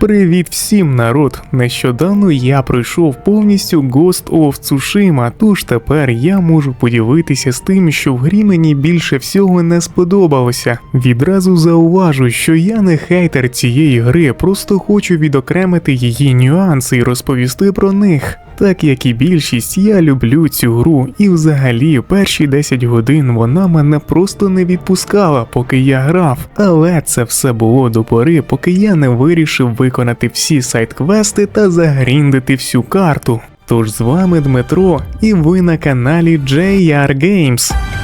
Привіт всім, народ! Нещодавно я пройшов повністю Ghost of Tsushima, тож тепер я можу поділитися з тим, що в грі мені більше всього не сподобалося. Відразу зауважу, що я не хейтер цієї гри, просто хочу відокремити її нюанси і розповісти про них. Так як і більшість, я люблю цю гру, і взагалі перші 10 годин вона мене просто не відпускала, поки я грав. Але це все було до пори, поки я не вирішив виконати всі сайт-квести та загріндити всю карту. Тож з вами Дмитро, і ви на каналі JR Games.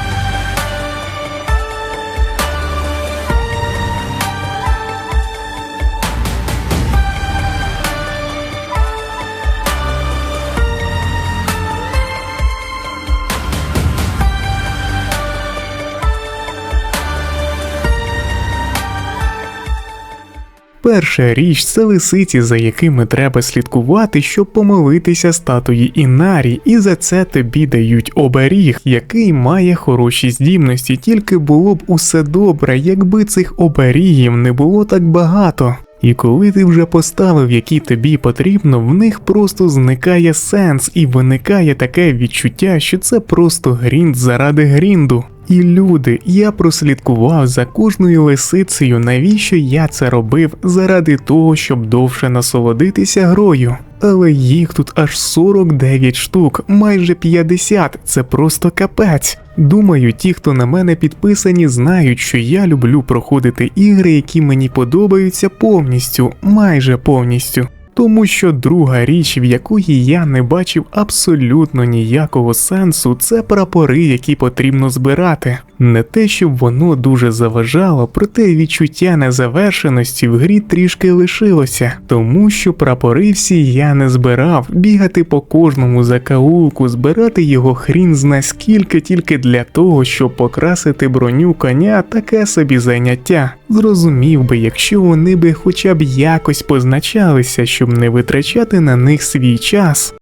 Перша річ це лисиці, за якими треба слідкувати, щоб помолитися статуї Інарі, і за це тобі дають оберіг, який має хороші здібності, тільки було б усе добре, якби цих оберігів не було так багато. І коли ти вже поставив, які тобі потрібно, в них просто зникає сенс, і виникає таке відчуття, що це просто грінд заради грінду. І люди, я прослідкував за кожною лисицею, навіщо я це робив, заради того, щоб довше насолодитися грою. Але їх тут аж 49 штук, майже 50, це просто капець. Думаю, ті, хто на мене підписані, знають, що я люблю проходити ігри, які мені подобаються повністю, майже повністю. Тому що друга річ, в якої я не бачив абсолютно ніякого сенсу, це прапори, які потрібно збирати. Не те, щоб воно дуже заважало, проте відчуття незавершеності в грі трішки лишилося, тому що прапори всі я не збирав, бігати по кожному закаулку, збирати його хрін зна скільки тільки для того, щоб покрасити броню коня, таке собі заняття. Зрозумів би, якщо вони би хоча б якось позначалися, щоб не витрачати на них свій час.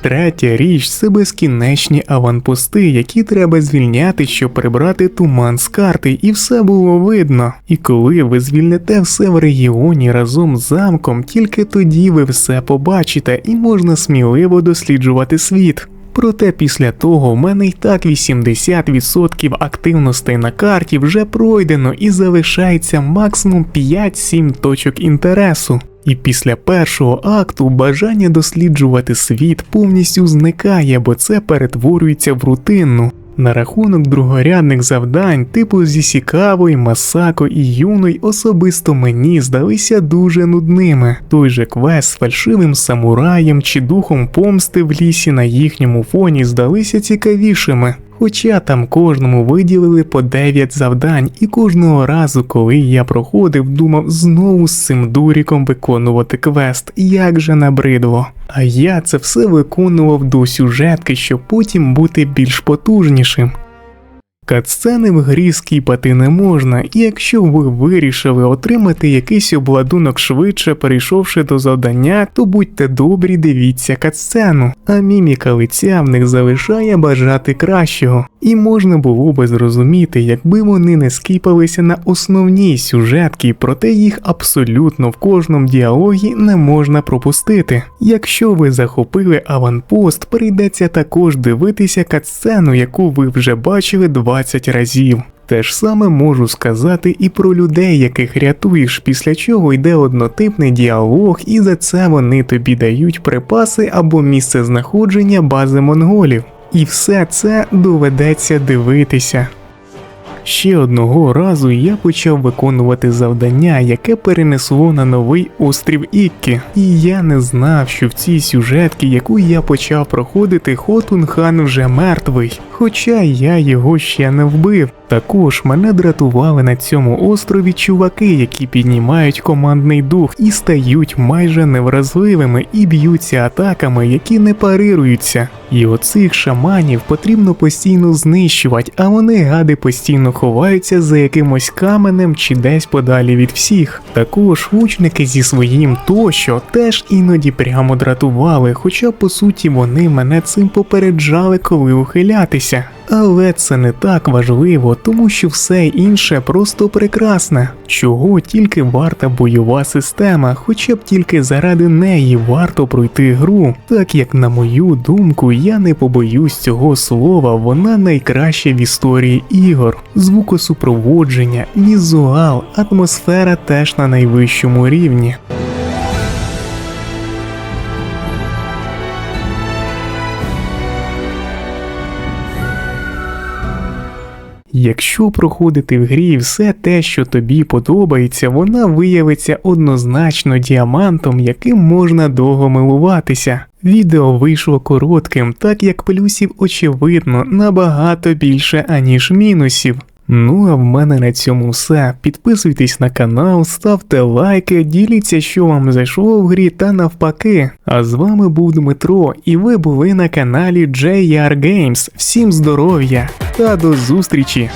Третя річ це безкінечні аванпости, які треба звільняти, щоб прибрати туман з карти, і все було видно. І коли ви звільните все в регіоні разом з замком, тільки тоді ви все побачите і можна сміливо досліджувати світ. Проте після того в мене й так 80% активностей на карті вже пройдено і залишається максимум 5-7 точок інтересу. І після першого акту бажання досліджувати світ повністю зникає, бо це перетворюється в рутинну. На рахунок другорядних завдань, типу зі Сікавой, Масако і Юной, особисто мені здалися дуже нудними. Той же квест з фальшивим самураєм чи духом помсти в лісі на їхньому фоні здалися цікавішими. Хоча там кожному виділили по 9 завдань, і кожного разу, коли я проходив, думав знову з цим дуріком виконувати квест, як же набридло. А я це все виконував до сюжетки, щоб потім бути більш потужнішим. Катсцени в грі скіпати не можна, і якщо ви вирішили отримати якийсь обладунок швидше, перейшовши до завдання, то будьте добрі, дивіться катсцену, а міміка лиця в них залишає бажати кращого. І можна було би зрозуміти, якби вони не скіпалися на основній сюжетки, проте їх абсолютно в кожному діалогі не можна пропустити. Якщо ви захопили аванпост, прийдеться також дивитися катсцену, яку ви вже бачили 20 разів. Те ж саме можу сказати і про людей, яких рятуєш, після чого йде однотипний діалог, і за це вони тобі дають припаси або місце знаходження бази монголів. І все це доведеться дивитися. Ще одного разу я почав виконувати завдання, яке перенесло на новий острів Іккі, і я не знав, що в цій сюжетці, яку я почав проходити, Хотун хан вже мертвий, хоча я його ще не вбив. Також мене дратували на цьому острові чуваки, які піднімають командний дух і стають майже невразливими і б'ються атаками, які не парируються. І оцих шаманів потрібно постійно знищувати, а вони гади постійно ховаються за якимось каменем чи десь подалі від всіх. Також лучники зі своїм тощо теж іноді прямо дратували, хоча по суті вони мене цим попереджали, коли ухилятися. Але це не так важливо, тому що все інше просто прекрасне. Чого тільки варта бойова система, хоча б тільки заради неї варто пройти гру. Так як на мою думку, я не побоюсь цього слова, вона найкраща в історії ігор. Звукосупроводження, візуал, атмосфера теж на найвищому рівні. Якщо проходити в грі все те, що тобі подобається, вона виявиться однозначно діамантом, яким можна довго милуватися. Відео вийшло коротким, так як плюсів очевидно набагато більше, аніж мінусів. Ну а в мене на цьому все. Підписуйтесь на канал, ставте лайки, діліться, що вам зайшло в грі та навпаки. А з вами був Дмитро, і ви були на каналі JR Games. Всім здоров'я та до зустрічі!